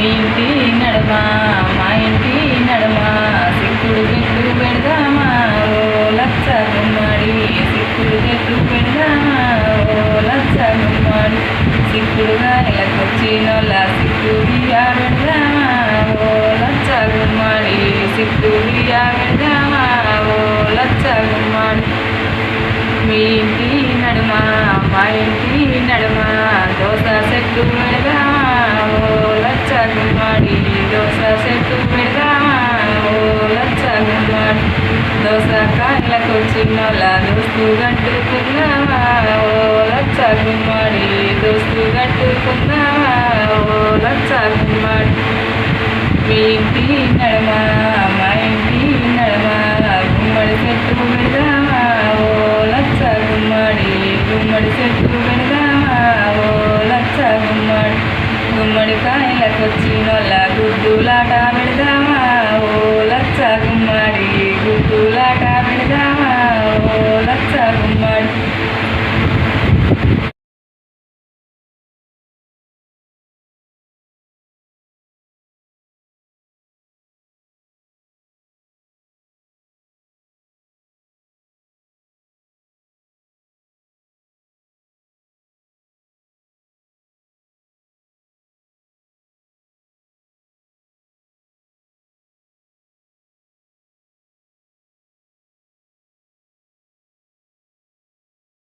మీ ఇంటి నడమా మా ఇంటి నడమా సిక్కుడు చెట్లు పెడదామా ఓ లచ్చ గుమ్మడి సిక్కుడు చెట్టు పెడదామా ఓ లచ్చ గుమ్మడి సిక్కుడుగా నెలకొచ్చినోళ్ళ సిక్కు బియ్యా పెడదామా ఓ లచ్చ గుమ్మడి సిక్కు బియ్యా పెడదామా ఓ లచ్చ గుమ్మడి. మీ ఇంటి నడుమా మా ఇంటి నడమా దోశ చెట్టు పెడదామా గుమ్మడి దోశ చెట్టు పెడదామా ఓ లచ్చ గుమ్మడి దోశ కాయలకు దోస్తు గట్టుకుందామా ఓ లచ్చ గుమ్మడి దోస్తు గట్టుకుందామా ఓ లచ్చ గుమ్మడి మీ ఇంటి నడుమ గుమ్మడికాయల కొచ్చినోళ్ళ గుడ్డులాట పెడదామా? ఓ లచ్చ గుమ్మడి గుడ్డులాట